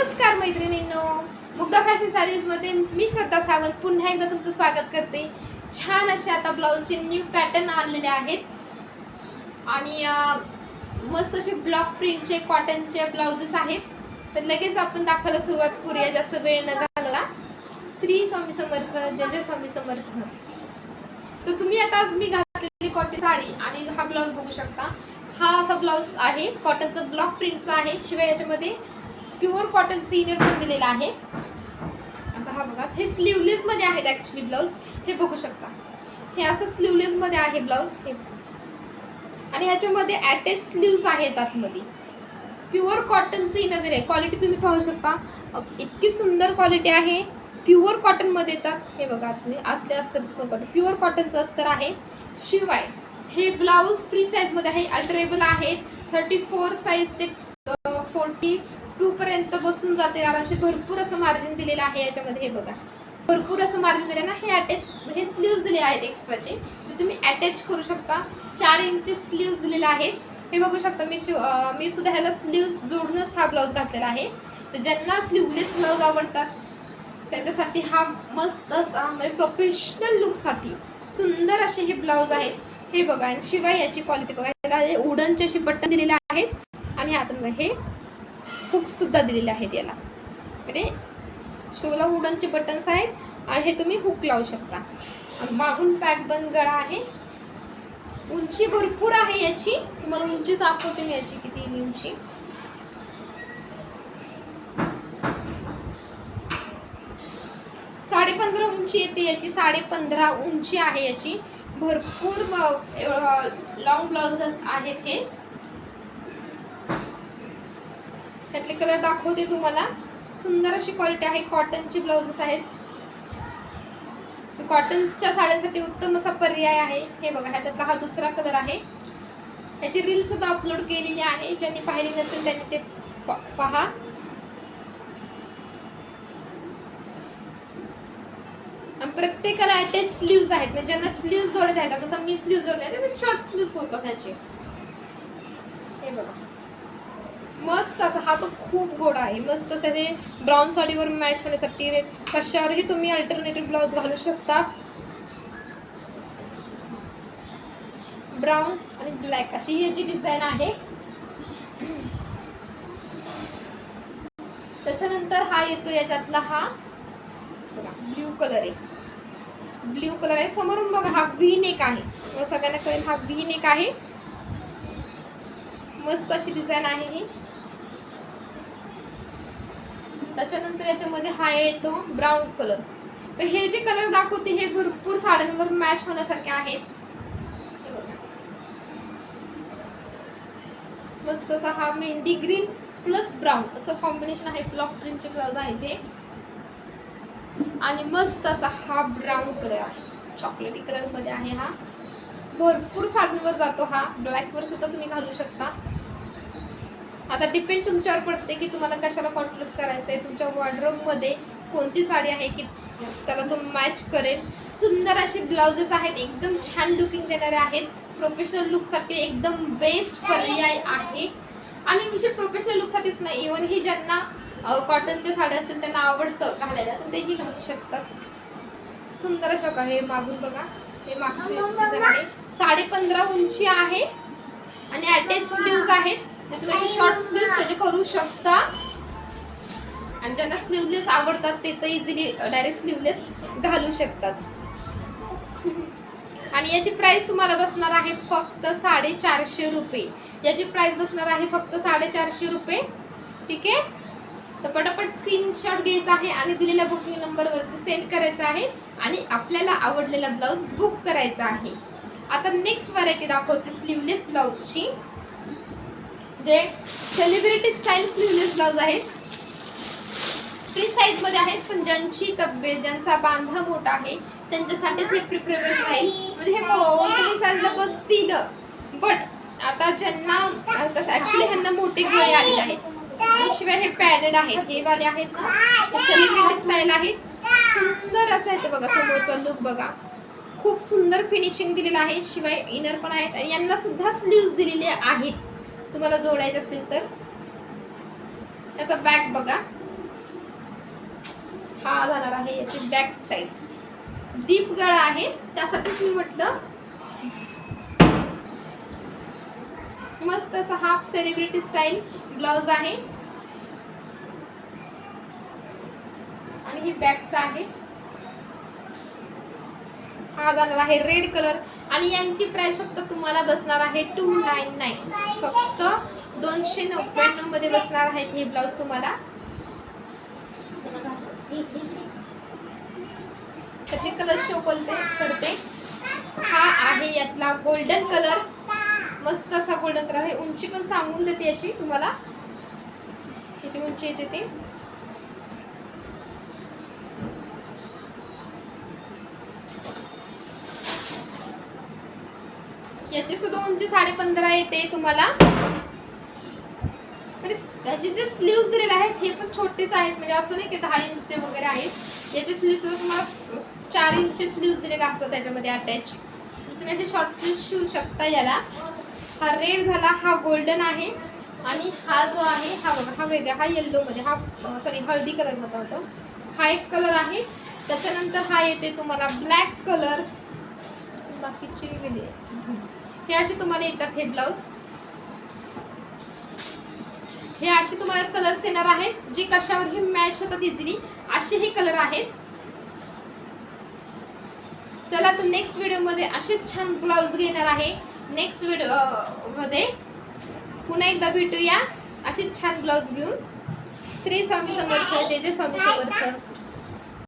नमस्कार मैत्रिणींनो. मुग्धा फॅशन सारीजमध्ये मी श्रद्धा सावंत पुन्हा एकदा तुमचं स्वागत करते. छान असे आता ब्लाऊजचे न्यू पॅटर्न आणलेले आहेत. आणि मस्त असे ब्लॉक प्रिंटचे कॉटनचे ब्लाउजेस आहेत. तर लगेच आपण दाखवायला सुरुवात करूया. जास्त वेळ न घालला श्री स्वामी समर्थ जय जय स्वामी समर्थ. तर तुम्ही आता मी घातलेली कॉटन साडी आणि हा ब्लाऊज बघू शकता. हा असा ब्लाऊज आहे. कॉटनचा ब्लॉक प्रिंटचा आहे. शिवाय याच्यामध्ये प्युअर कॉटन इनर पण दिलेला आहे. आता हा बघा हे स्लीवलेस मध्ये आहेत ऍक्च्युली ब्लाऊज हे बघू शकता. हे असं स्लीवलेस मध्ये आहे ब्लाऊज हे आणि ह्याच्यामध्ये अटॅच स्लीव्स आहेत आतमध्ये. प्युअर कॉटनचं इनर आहे क्वालिटी तुम्ही पाहू शकता. इतकी सुंदर क्वालिटी आहे. प्युअर कॉटनमध्ये येतात हे बघा आतले आतले अस्तर कॉटन प्युअर कॉटनचं अस्तर आहे. शिवाय हे ब्लाऊज फ्री साईजमध्ये आहे. अल्टरेबल आहे थर्टी फोर साईज ते फोर्टी टू पर्यंत बसून जाते. आरामशीर भरपूर असं मार्जिन दिलेलं आहे याच्यामध्ये. हे बघा. भरपूर असं मार्जिन दिलं ना हे अटॅच हे स्लीव्ज दिले आहेत एक्स्ट्राचे ते तुम्ही अटॅच करू शकता. चार इंची स्लीव्ज दिलेले आहेत. हे बघू शकता मी शिव मी सुद्धा ह्याला स्लीव्ज जोडूनच हा ब्लाऊज घातलेला आहे. तर ज्यांना स्लीवलेस ब्लाऊज आवडतात त्याच्यासाठी हा मस्त असा म्हणजे प्रोफेशनल लुकसाठी सुंदर असे हे ब्लाऊज आहेत. हे बघा. आणि शिवाय याची क्वालिटी बघा. याला उडनचे असे बटन दिलेले आहेत. आणि आतून हे हुक्ससुद्धा दिलेले आहेत याला. म्हणजे शोला वुडनचे बटन्स आहेत आणि हे तुम्ही हुक लावू शकता. मागून पॅक बंद गळा आहे. उंची भरपूर आहे याची. तुम्हाला उंची दाखवते मी याची किती उंची. साडे पंधरा उंची येते याची. साडे पंधरा उंची आहे याची. भरपूर लॉंग ब्लाउजेस आहेत हे. त्यातले कलर दाखवते तुम्हाला. सुंदर अशी क्वालिटी आहे. कॉटनचे ब्लाउजेस आहेत. कॉटनच्या साड्यांसाठी उत्तम असा पर्याय आहे. हे बघा ह्याच्यातला हा दुसरा कलर आहे. ह्याची रीलसुद्धा अपलोड केलेली आहे. ज्यांनी पाहिली नसेल त्यांनी ते प- पहा. प्रत्येकाला अटॅच स्लीव्ज आहेत. म्हणजे ज्यांना स्लीव्ज जोडायचे आहेत. जसं मी स्लीव्ज जोडले तर शॉर्ट स्लीव्ज होतात ह्याचे. हे बघा. मस्त असा हा तो खूप गोड आहे. मस्त असं ते ब्राऊन साडीवर मॅच होण्यासाठी कशावरही तुम्ही अल्टरनेटिव्ह ब्लाऊज घालू शकता. ब्राऊन आणि ब्लॅक अशी ही जी डिझाईन आहे. त्याच्यानंतर हा येतो याच्यातला हा. ब्ल्यू कलर आहे. ब्ल्यू कलर आहे. समोरून बघा हा व्ही नेक आहे. मग सगळ्यांना कळेल हा व्ही नेक आहे. मस्त अशी डिझाईन आहे ही. त्याच्यानंतर याच्यामध्ये हा येतो ब्राऊन कलर तर हे जे कलर दाखवते हे भरपूर साड्यांवर मॅच होण्यासारखे आहेत. मस्त असा हा मेहंदी ग्रीन प्लस ब्राऊन असं कॉम्बिनेशन आहे ब्लॉक प्रिंटचे ब्लाउज आहे ते आणि मस्त असा हा ब्राऊन कलर आहे. चॉकलेटी कलरमध्ये आहे हा. भरपूर साड्यांवर जातो हा. ब्लॅकवर सुद्धा तुम्ही घालू शकता. आता डिपेंड तुमच्यावर पडते की तुम्हाला कशाला कॉन्ट्रास्ट करायचं आहे तुमच्या वॉर्डरोबमध्ये कोणती साडी आहे की त्याला तो मॅच करेल. सुंदर असे ब्लाउजेस आहेत एकदम छान लुकिंग देणारे आहेत. प्रोफेशनल लुकसाठी एकदम बेस्ट पर्याय आहे. आणि विषय प्रोफेशनल लुकसाठीच नाही इव्हन ही ज्यांना कॉटनच्या साड्या असतील त्यांना आवडतं घालायला तर तेही घालू शकतात. सुंदर अशा बघा हे मागून बघा. हे मागचे आहे साडे पंधरा उंची आहे. आणि अटॅच स्लीव्ज आहेत. तर तुम्ही शॉर्ट स्लीव्ज करू शकता. आणि ज्यांना स्लीवलेस आवडतात ते तर इझिली डायरेक्ट स्लीवलेस घालू शकतात. आणि याची प्राइस तुम्हाला बसणार आहे फक्त साडेचारशे रुपये. याची प्राइस बसणार आहे फक्त साडेचारशे रुपये. ठीक आहे? तर पटापट स्क्रीनशॉट घ्यायचा आहे आणि दिलेल्या बुकिंग नंबरवरती सेंड करायचा आहे. आणि आपल्याला आवडलेला ब्लाऊज बुक करायचा आहे. आता नेक्स्ट व्हरायटी दाखवते स्लीवलेस ब्लाऊजची जे सेलिब्रिटी स्टाईल स्लीवलेस ब्लाऊज आहेत. फ्री साईजमध्ये आहेत पण ज्यांची तब्येत ज्यांचा बांधा मोठा आहे त्यांच्यासाठीच हे प्रिफरेबल राहील म्हणजे हे कोणत्याही साईजला बसतील. बट आता ज्यांना कसं ॲक्च्युली ह्यांना मोठे गळे आलेले आहेत. शिवाय हे पॅडेड आहेत हे वाले आहेत ना सेलिब्रिटी स्टाईल आहेत. सुंदर असं आहे बघा समोरचा लुक बघा. खूप सुंदर फिनिशिंग दिलेलं आहे शिवाय इनर पण आहेत. आणि यांना सुद्धा स्लीव्ज दिलेले आहेत. तुम्हाला जोडायचे असतील तर. त्याचा बॅक बघा. हा जाणार आहे याची बॅक साईड डीप गळा आहे त्यासाठीच मी म्हटलं मस्त असा हाफ सेलिब्रिटी स्टाईल ब्लाउज आहे. आणि हे बॅकचं आहे. हा जाणार आहे रेड कलर आणि यांची प्राइस फक्त तुम्हाला बसणार आहे टू नाईन नाईन फक्त दोनशे नव्याण्णवमध्ये बसणार आहेत हे ब्लाऊज तुम्हाला. त्याचे कलर शो करते करते. हा आहे यातला गोल्डन कलर मस्त असा गोल्डन कलर आहे. उंची पण सांगून देते याची तुम्हाला. किती उंची येते ते. याची सुद्धा उंची साडे पंधरा येते तुम्हाला. याचे जे स्लीव्ज दिलेले आहेत हे पण छोटेच आहेत. म्हणजे असं नाही की दहा इंच वगैरे आहेत. याचे स्लीव्ह सुद्धा तुम्हाला चार इंचचे स्लीव्ह दिलेले असतात त्याच्यामध्ये अटॅच तुम्ही असे शॉर्ट स्लीव्ज शिवू शकता याला. हा रेड झाला हा गोल्डन आहे. आणि हा जो आहे हा बघा हा वेगळा हा येल्लोमध्ये हा सॉरी हळदी कलरमध्ये होतो. हा एक कलर आहे. त्याच्यानंतर हा येते तुम्हाला ब्लॅक कलर बाकीचे आहे हे असे तुम्हाला येतात हे ब्लाऊज हे असे तुम्हाला कलर्स येणार आहेत जे कशावरही मॅच होतात इझिली असे हे कलर आहेत. चला तर नेक्स्ट व्हिडिओमध्ये असेच छान ब्लाऊज घेणार आहे. नेक्स्ट व्हिडिओमध्ये पुन्हा एकदा भेटूया. असेच छान ब्लाऊज घेऊन. श्री स्वामी समर्थ जय जय स्वामी समर्थ.